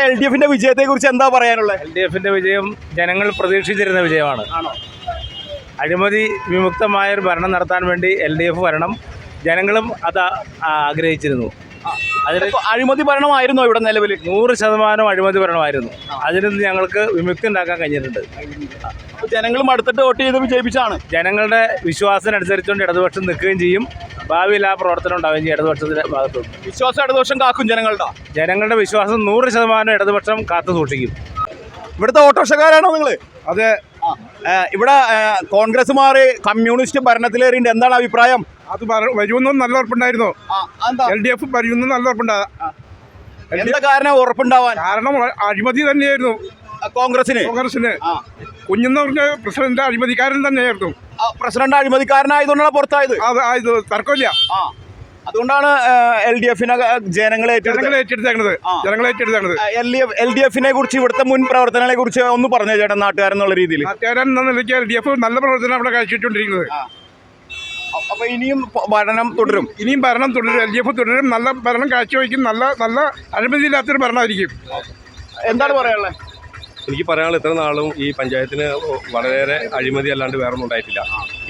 ഇവിടുത്തെ L D എഫിന്റെ വിജയത്തെ കുറിച്ച് എന്താ പറയാനുള്ളത്? എൽ ഡി എഫിന്റെ വിജയം ജനങ്ങൾ പ്രതീക്ഷിച്ചിരുന്ന വിജയമാണ്. അഴിമതി വിമുക്തമായ ഒരു ഭരണം നടത്താൻ വേണ്ടി എൽ ഡി എഫ് ഭരണം ജനങ്ങളും അത് ആഗ്രഹിച്ചിരുന്നു. അതിന് അഴിമതി ഭരണമായിരുന്നു ഇവിടെ നിലവിൽ നൂറ് ശതമാനം അഴിമതി ഭരണമായിരുന്നു. അതിൽ നിന്ന് ഞങ്ങൾക്ക് വിമുക്തി ഉണ്ടാക്കാൻ കഴിഞ്ഞിട്ടുണ്ട്. ജനങ്ങളും അടുത്തിട്ട് വോട്ട് ചെയ്ത് വിജയിപ്പിച്ചാണ് ജനങ്ങളുടെ വിശ്വാസത്തിനനുസരിച്ചുകൊണ്ട് ഇടതുപക്ഷം നിൽക്കുകയും ചെയ്യും. ഭാവിയിൽ ആ പ്രവർത്തനം ഉണ്ടാവുകയും ചെയ്യും ഇടതുപക്ഷത്തിന്റെ ഭാഗത്തുനിന്ന്. വിശ്വാസം ഇടതുപക്ഷം കാക്കും ജനങ്ങളുടെ. ജനങ്ങളുടെ വിശ്വാസം നൂറ് ശതമാനം ഇടതുപക്ഷം കാത്തു സൂക്ഷിക്കും. ഇവിടുത്തെ ഓട്ടോറിക്ഷക്കാരാണോ നിങ്ങൾ അതെ. ഇവിടെ കോൺഗ്രസ് മാറി കമ്മ്യൂണിസ്റ്റ് ഭരണത്തിലേറിയിട്ട് എന്താണ് അഭിപ്രായം? അത് വരുമെന്നും നല്ല ഉറപ്പുണ്ടായിരുന്നു. എൽ ഡി എഫ് വരുമെന്നും നല്ല ഉറപ്പുണ്ടാകാം എന്താ കാരണം ഉറപ്പുണ്ടാവാൻ? കാരണം അഴിമതി തന്നെയായിരുന്നു. കോൺഗ്രസിന് കോൺഗ്രസിന് കുഞ്ഞെന്ന് പറഞ്ഞ പ്രസിഡന്റ് അഴിമതിക്കാരൻ തന്നെയായിരുന്നു. പ്രസിഡന്റ് അഴിമതിക്കാരനായതുകൊണ്ടാണ് പുറത്തായത്. ആയത് തർക്കമില്ല. അതുകൊണ്ടാണ് എൽ ഡി എഫിനെ ജനങ്ങളെ ഏറ്റെടുത്തേക്കുന്നത് ഏറ്റെടുത്തേക്കണത്. ഏറ്റെടുത്തേക്കുന്നത് എൽ ഡി എഫിനെ കുറിച്ച് ഇവിടുത്തെ മുൻ പ്രവർത്തനങ്ങളെ കുറിച്ച് ഒന്ന് പറഞ്ഞു ചേട്ടൻ നാട്ടുകാരൻ എന്നുള്ള രീതിയിൽ നാട്ടുകാരൻ എന്ന നിലയ്ക്ക് എൽ ഡി എഫ് നല്ല പ്രവർത്തനം അവിടെ കഴിച്ചിട്ടുണ്ടിരിക്കുന്നത്. അപ്പൊ ഇനിയും ഭരണം തുടരും. ഇനിയും ഭരണം തുടരും. എൽ ഡി എഫ് തുടരും. നല്ല ഭരണം കാഴ്ചവെക്കും. നല്ല നല്ല അഴിമതിയില്ലാത്തൊരു ഭരണമായിരിക്കും. എന്താണ് പറയാനുള്ളത്? എനിക്ക് പറയാനുള്ള ഇത്ര നാളും ഈ പഞ്ചായത്തിന് വളരെയേറെ അഴിമതി അല്ലാണ്ട് വേറെ ഒന്നും ഉണ്ടായിട്ടില്ല.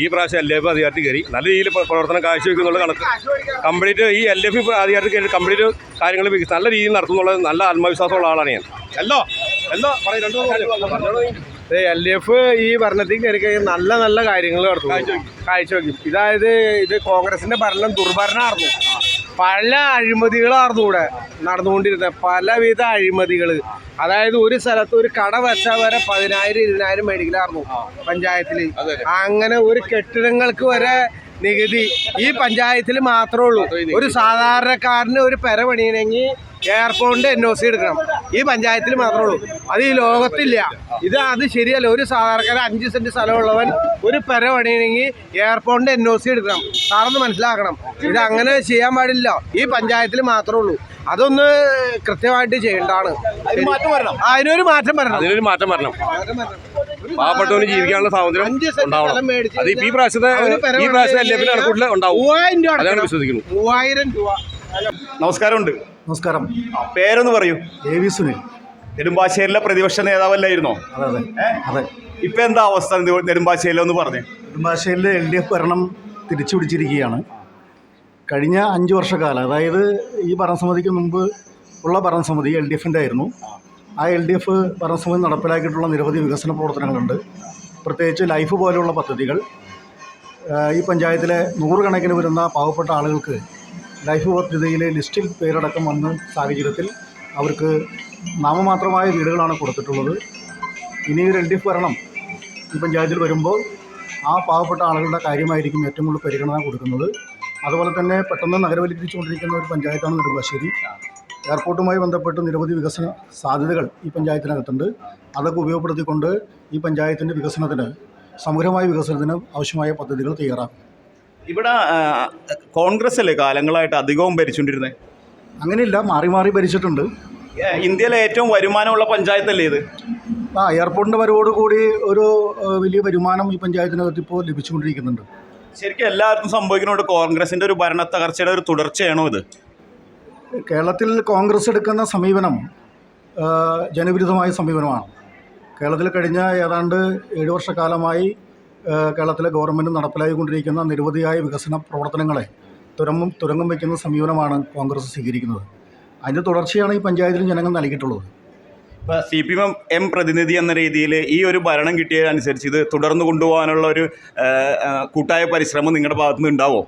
ഈ പ്രാവശ്യം എൽ എഫ് അധികാരത്തിൽ കയറി. നല്ല രീതിയിൽ പ്ര- പ്രവർത്തനം കാഴ്ചവെക്കുന്നുള്ള കണക്ക്. കംപ്ലീറ്റ് ഈ എൽ എഫ് അധികാരത്തിൽ കയറി കംപ്ലീറ്റ് കാര്യങ്ങൾ നല്ല രീതിയിൽ നടത്തുന്നുള്ള നല്ല ആത്മവിശ്വാസമുള്ള ആളാണ് ഞാൻ. എല്ലോ എല്ലോ പറയൂ രണ്ടു എൽ ഡി എഫ് ഈ ഭരണത്തിൽ കയറി കഴിഞ്ഞാൽ നല്ല നല്ല കാര്യങ്ങൾ നടത്തും. കാഴ്ചവെക്കും. ഇതായത് ഇത് കോൺഗ്രസിന്റെ ഭരണം ദുർഭരണമായിരുന്നു പല അഴിമതികളായിരുന്നു ഇവിടെ നടന്നുകൊണ്ടിരുന്നത് പലവിധ അഴിമതികൾ അതായത് ഒരു സ്ഥലത്ത് ഒരു കട വെച്ചാൽ വരെ പതിനായിരം ഇരുപതിനായിരം മേടിക്കലായിരുന്നു പഞ്ചായത്തിൽ അങ്ങനെ ഒരു കെട്ടിടങ്ങൾക്ക് വരെ നികുതി ഈ പഞ്ചായത്തിൽ മാത്രമേ ഉള്ളൂ ഒരു സാധാരണക്കാരന് ഒരു പെര പണിയണമെങ്കിൽ എയർപോർട്ടിന്റെ എൻ ഒ സി എടുക്കണം. ഈ പഞ്ചായത്തിൽ മാത്രമേ ഉള്ളൂ. അത് ഈ ലോകത്തില്ല. ഇത് അത് ശരിയല്ല. ഒരു സാധാരണക്കാരൻ അഞ്ച് സെന്റ് സ്ഥലമുള്ളവൻ ഒരു പെര പണിയണമെങ്കിൽ എയർപോർട്ടിന്റെ എൻ ഒ സി എടുക്കണം. സാറൊന്ന് മനസ്സിലാക്കണം. ഇത് അങ്ങനെ ചെയ്യാൻ പാടില്ല. ഈ പഞ്ചായത്തിൽ മാത്രമേ ഉള്ളൂ. അതൊന്ന് കൃത്യമായിട്ട് ചെയ്യേണ്ടതാണ്. അതിന് മാറ്റം വരണം. ആ, അതിനൊരു മാറ്റം വരണം. അതിനൊരു മാറ്റം വരണം. പാവപ്പെട്ടവന് ജീവിക്കാനുള്ള സ്വാതന്ത്ര്യം ഉണ്ടാവണം. അത് ഈ പ്രാവശ്യത്തെ ഈ പ്രാവശ്യം എൽ പണിത് എഫിന്റെ കണക്കൂട്ടിൽ ഉണ്ടാവും. മൂവായിരം രൂപ അതാണ് അടക്കണം. വിശ്വസിക്കുന്നു. മൂവായിരം രൂപ. നമസ്കാരമുണ്ട്. നമസ്കാരം. പേരൊന്ന് പറയൂ. A V Sunil. നെടുമ്പാശ്ശേരിയിലെ പ്രതിപക്ഷ നേതാവല്ലായിരുന്നോ? അതെ അതെ അതെ. ഇപ്പൊ എന്താ അവസ്ഥ നെടു- എന്ന് ഒന്ന് പറഞ്ഞു? നെടുമ്പാശ്ശേരിയിൽ എൽ ഡി എഫ് ഭരണം തിരിച്ചു പിടിച്ചിരിക്കുകയാണ് കഴിഞ്ഞ അഞ്ച് വർഷക്കാലം അതായത് ഈ ഭരണസമിതിക്ക് മുമ്പ് ഉള്ള ഭരണസമിതി എൽ ഡി എഫിന്റെ ആയിരുന്നു. ആ എൽ ഡി എഫ് ഭരണസമിതി നടപ്പിലാക്കിയിട്ടുള്ള നിരവധി വികസന പ്രവർത്തനങ്ങളുണ്ട്. പ്രത്യേകിച്ച് ലൈഫ് പോലെയുള്ള പദ്ധതികൾ. ഈ പഞ്ചായത്തിലെ നൂറുകണക്കിന് വരുന്ന പാവപ്പെട്ട ആളുകൾക്ക് ലൈഫ് പദ്ധതിയിലെ ലിസ്റ്റിൽ പേരടക്കം വന്ന സാഹചര്യത്തിൽ അവർക്ക് നാമമാത്രമായ വീടുകളാണ് കൊടുത്തിട്ടുള്ളത്. ഇനി ഒരു എൽ ഡി എഫ് ഭരണം ഈ പഞ്ചായത്തിൽ വരുമ്പോൾ ആ പാവപ്പെട്ട ആളുകളുടെ കാര്യമായിരിക്കും ഏറ്റവും കൂടുതൽ പരിഗണന കൊടുക്കുന്നത്. അതുപോലെ തന്നെ പെട്ടെന്ന് നഗരവൽക്കരിച്ചുകൊണ്ടിരിക്കുന്ന ഒരു പഞ്ചായത്താണ് നെടുമ്പാശ്ശേരി. എയർപോർട്ടുമായി ബന്ധപ്പെട്ട് നിരവധി വികസന സാധ്യതകൾ ഈ പഞ്ചായത്തിനകത്തുണ്ട്. അതൊക്കെ ഉപയോഗപ്പെടുത്തിക്കൊണ്ട് ഈ പഞ്ചായത്തിന്റെ വികസനത്തിന് സമഗ്രമായ വികസനത്തിന് ആവശ്യമായ പദ്ധതികൾ തയ്യാറാക്കും. ഇവിടെ കോൺഗ്രസ് അല്ലേ കാലങ്ങളായിട്ട് അധികവും ഭരിച്ചുകൊണ്ടിരുന്നത് അങ്ങനെയില്ല മാറി മാറി ഭരിച്ചിട്ടുണ്ട്. ഇന്ത്യയിലെ ഏറ്റവും വരുമാനമുള്ള പഞ്ചായത്തല്ലേ ഇത്? ആ എയർപോർട്ടിന്റെ വരവോടുകൂടി ഒരു വലിയ വരുമാനം ഈ പഞ്ചായത്തിനകത്ത് ഇപ്പോൾ ലഭിച്ചുകൊണ്ടിരിക്കുന്നുണ്ട്. ശരിക്കും എല്ലാവർക്കും സംഭവിക്കുന്നുണ്ട് കോൺഗ്രസിന്റെ ഒരു ഭരണ തകർച്ചയുടെ ഒരു തുടർച്ചയാണോ ഇത്? കേരളത്തിൽ കോൺഗ്രസ് എടുക്കുന്ന സമീപനം ജനവിരുദ്ധമായ സമീപനമാണ്. കേരളത്തിൽ കഴിഞ്ഞ ഏതാണ്ട് ഏഴ് വർഷക്കാലമായി കേരളത്തിലെ ഗവൺമെന്റ് നടപ്പിലായിക്കൊണ്ടിരിക്കുന്ന നിരവധിയായ വികസന പ്രവർത്തനങ്ങളെ തുരങ്കം തുരങ്കം വയ്ക്കുന്ന സമീപനമാണ് കോൺഗ്രസ് സ്വീകരിക്കുന്നത്. അതിന്റെ തുടർച്ചയാണ് ഈ പഞ്ചായത്തിലും ജനങ്ങൾ നൽകിയിട്ടുള്ളത്. സി പി എം എം പ്രതിനിധി എന്ന രീതിയിൽ ഈ ഒരു ഭരണം കിട്ടിയതനുസരിച്ച് ഇത് തുടർന്ന് കൊണ്ടുപോകാനുള്ള ഒരു കൂട്ടായ പരിശ്രമം നിങ്ങളുടെ ഭാഗത്തുനിന്ന് ഉണ്ടാവോ?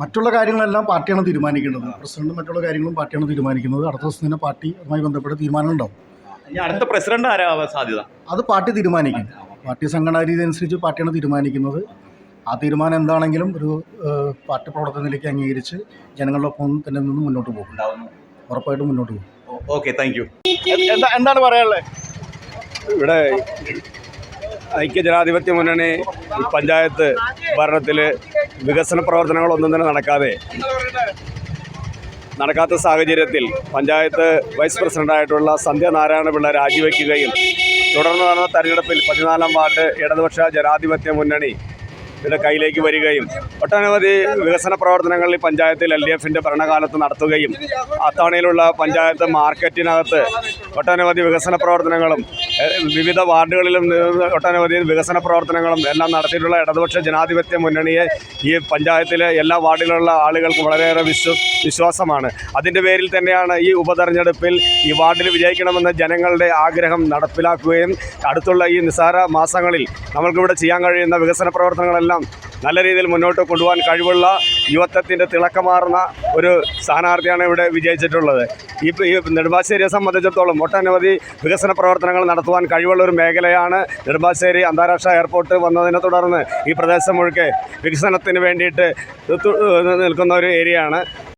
മറ്റുള്ള കാര്യങ്ങളെല്ലാം പാർട്ടിയാണ് തീരുമാനിക്കുന്നത് പ്രസിഡന്റും മറ്റുള്ള കാര്യങ്ങളും പാർട്ടിയാണ് തീരുമാനിക്കുന്നത്. അടുത്ത ദിവസം തന്നെ പാർട്ടി അതുമായി ബന്ധപ്പെട്ട തീരുമാനങ്ങളുണ്ടാവും ഇനി അടുത്ത പ്രസിഡന്റ് ആരാവാൻ സാധ്യത? അത് പാർട്ടി തീരുമാനിക്കും. പാർട്ടി സംഘടനാ രീതി അനുസരിച്ച് പാർട്ടിയാണ് തീരുമാനിക്കുന്നത്. ആ തീരുമാനം എന്താണെങ്കിലും ഒരു പാർട്ടി പ്രവർത്തനത്തിലേക്ക് അംഗീകരിച്ച് ജനങ്ങളുടെ ഒപ്പം തന്നെ നിന്ന് മുന്നോട്ട് പോകും. ഉറപ്പായിട്ടും മുന്നോട്ട് പോകും. Okay thank you. എന്താണ് പറയാനുള്ളത് ഇവിടെ ഐക്യജനാധിപത്യ മുന്നണി പഞ്ചായത്ത് ഭരണത്തിൽ വികസന പ്രവർത്തനങ്ങളൊന്നും തന്നെ നടക്കാതെ നടക്കാത്ത സാഹചര്യത്തിൽ പഞ്ചായത്ത് വൈസ് പ്രസിഡന്റായിട്ടുള്ള സന്ധ്യ നാരായണ പിള്ള രാജിവെക്കുകയും തുടർന്ന് നടന്ന തെരഞ്ഞെടുപ്പിൽ പതിനാലാം വാർഡ് ഇടതുപക്ഷ ജനാധിപത്യ മുന്നണി യുടെ കയ്യിലേക്ക് വരികയും ഒട്ടനവധി വികസന പ്രവർത്തനങ്ങൾ ഈ പഞ്ചായത്തിൽ എൽ ഡി എഫിന്റെ ഭരണകാലത്ത് നടത്തുകയും അത്തവണയിലുള്ള പഞ്ചായത്ത് മാർക്കറ്റിനകത്ത് ഒട്ടനവധി വികസന പ്രവർത്തനങ്ങളും വിവിധ വാർഡുകളിലും ഒട്ടനവധി വികസന പ്രവർത്തനങ്ങളും എല്ലാം നടത്തിയിട്ടുള്ള ഇടതുപക്ഷ ജനാധിപത്യ മുന്നണിയെ ഈ പഞ്ചായത്തിലെ എല്ലാ വാർഡുകളിലുള്ള ആളുകൾക്ക് വളരെയേറെ വിശ്വ വിശ്വാസമാണ്. അതിന്റെ പേരിൽ തന്നെയാണ് ഈ ഉപതെരഞ്ഞെടുപ്പിൽ ഈ വാർഡിൽ വിജയിക്കണമെന്ന ജനങ്ങളുടെ ആഗ്രഹം നടപ്പിലാക്കുകയും അടുത്തുള്ള ഈ നിസ്സാര മാസങ്ങളിൽ നമ്മൾക്കിവിടെ ചെയ്യാൻ കഴിയുന്ന വികസന പ്രവർത്തനങ്ങളെല്ലാം നല്ല രീതിയിൽ മുന്നോട്ട് കൊണ്ടുപോകാൻ കഴിവുള്ള യുവത്വത്തിന്റെ തിളക്കമാർന്ന ഒരു സ്ഥാനാർത്ഥിയാണ് ഇവിടെ വിജയിച്ചിട്ടുള്ളത്. ഈ നെടുമ്പാശ്ശേരിയെ സംബന്ധിച്ചിടത്തോളം ഒട്ടനവധി വികസന പ്രവർത്തനങ്ങൾ നടത്തുവാൻ കഴിവുള്ള ഒരു മേഖലയാണ് നെടുമ്പാശ്ശേരി അന്താരാഷ്ട്ര എയർപോർട്ട് വന്നതിനെ തുടർന്ന് ഈ പ്രദേശം മുഴുക്കെ വികസനത്തിന് വേണ്ടിയിട്ട് നിൽക്കുന്ന ഒരു ഏരിയയാണ്.